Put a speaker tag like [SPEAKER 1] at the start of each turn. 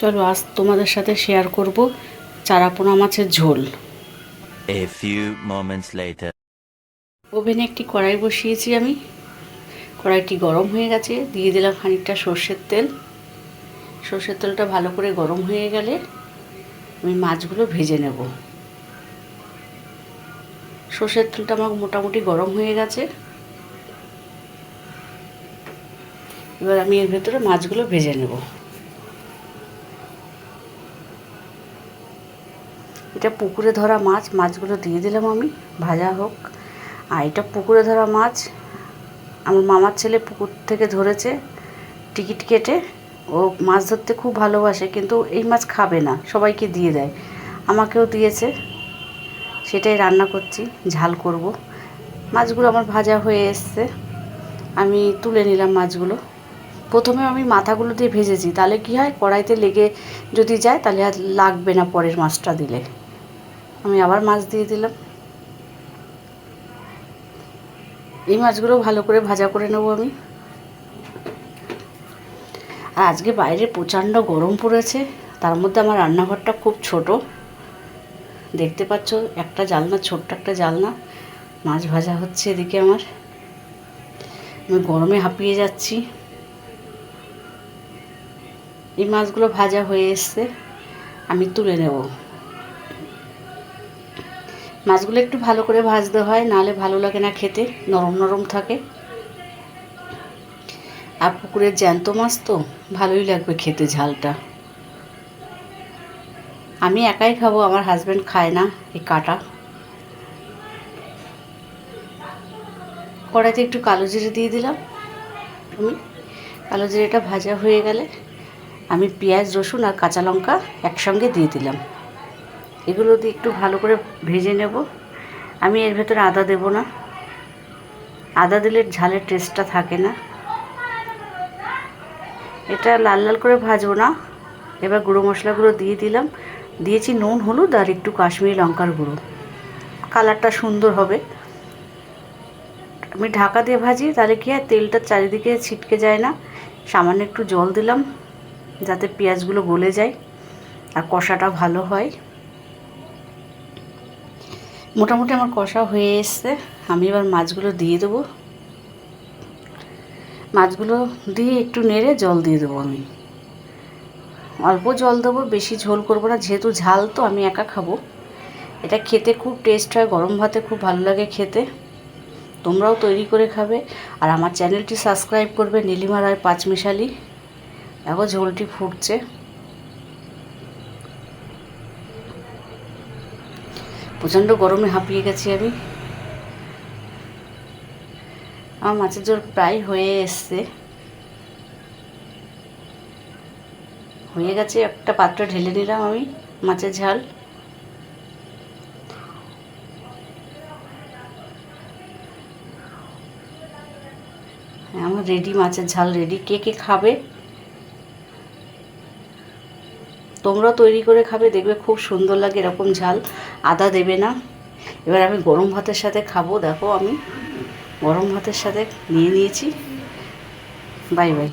[SPEAKER 1] চলো আজ তোমাদের সাথে শেয়ার করব চারাপোনা মাছের ঝোল।
[SPEAKER 2] A few moments later.
[SPEAKER 1] ওভেনে একটি কড়াই বসিয়েছি আমি। কড়াইটি গরম হয়ে গেছে দিয়ে দিলাম খানিকটা সর্ষের তেল। সর্ষের তেলটা ভালো করে গরম হয়ে গেলে আমি মাছগুলো ভেজে নেব। সর্ষের তেলটা আমার মোটামুটি গরম হয়ে গেছে। এবার আমি এর ভেতরে মাছগুলো ভেজে নেব। এটা পুকুরে ধরা মাছ, মাছগুলো দিয়ে দিলাম আমি, ভাজা হোক। আর এটা পুকুরে ধরা মাছ, আমার মামার ছেলে পুকুর থেকে ধরেছে, টিকিট কেটে। ও মাছ ধরতে খুব ভালোবাসে, কিন্তু এই মাছ খাবে না, সবাইকে দিয়ে দেয়। আমাকেও দিয়েছে, সেটাই রান্না করছি, ঝাল করব। মাছগুলো আমার ভাজা হয়ে এসছে, আমি তুলে নিলাম মাছগুলো। প্রথমে আমি মাথাগুলো দিয়ে ভেজেছি, তাহলে কি হয়, কড়াইতে লেগে যদি যায়, তাহলে আর লাগবে না পরের মাছটা দিলে। আমি আবার মাছ দিয়ে দিলাম। এই মাছগুলো ভালো করে ভাজা করে নেব আমি। আর আজকে বাইরে প্রচণ্ড গরম পড়েছে, তার মধ্যে আমার রান্নাঘরটা খুব ছোট। দেখতে পাচ্ছ, একটা জালনা, ছোট্ট একটা জালনা। মাছ ভাজা হচ্ছে এদিকে আমার। আমি গরমে হাঁপিয়ে যাচ্ছি। এই মাছগুলো ভাজা হয়ে এসছে, আমি তুলে নেব। মাছগুলো একটু ভালো করে ভাজতে হয়, নাহলে ভালো লাগে না খেতে, নরম নরম থাকে। আর পুকুরের জ্যান্ত মাছ তো, ভালোই লাগবে খেতে ঝালটা। আমি একাই খাব, আমার হাজব্যান্ড খায় না এই কাটা। কড়াইতে একটু কালো জিরে দিয়ে দিলাম। আমি কালো জিরেটা ভাজা হয়ে গেলে আমি পেঁয়াজ, রসুন আর কাঁচা লঙ্কা একসঙ্গে দিয়ে দিলাম। এগুলো দিয়ে একটু ভালো করে ভেজে নেব। আমি এর ভেতরে আদা দেব না। আদা দিলে ঝালের টেস্টটা থাকে না। এটা লাল লাল করে ভাজবো না। এবার গুঁড়ো মশলাগুলো দিয়ে দিলাম। দিয়েছি নুন, হলুদ আর একটু কাশ্মীরি লঙ্কার গুঁড়ো। কালারটা সুন্দর হবে। আমি ঢাকা দিয়ে ভাজি, তাহলে কি হয় তেলটা চারিদিকে ছিটকে যায় না। সামান্য একটু জল দিলাম, যাতে পেঁয়াজগুলো গলে যায় আর কষাটা ভালো হয়। মোটামুটি আমার কষা হয়ে এসছে। আমি এবার মাছগুলো দিয়ে দেবো। মাছগুলো দিয়ে একটু নেড়ে জল দিয়ে দেবো আমি। অল্প জল দেবো, বেশি ঝোল করব না। যেহেতু ঝাল তো আমি একা খাব। এটা খেতে খুব টেস্ট হয়, গরম ভাতে খুব ভালো লাগে খেতে। তোমরাও তৈরি করে খাবে। আর আমার চ্যানেলটি সাবস্ক্রাইব করবে নীলিমা রায় পাঁচমিশালি। দেখো ঝোলটি ফুটছে। প্রচণ্ড গরমে হাঁপিয়ে গেছি আমি। আমার মাছের ঝোল প্রায় হয়ে এসছে। হয়ে গেছে, একটা পাত্র ঢেলে নিলাম আমি মাছের ঝাল। আমার রেডি মাছের ঝাল রেডি কে কে খাবে? তোমরা তৈরি করে খাবে, দেখবে খুব সুন্দর লাগে, এরকম ঝাল। আদা দেবে না। এবার আমি গরম ভাতের সাথে খাব, দেখো আমি। গরম ভাতের সাথে নিয়ে নিয়েছি। Bye bye.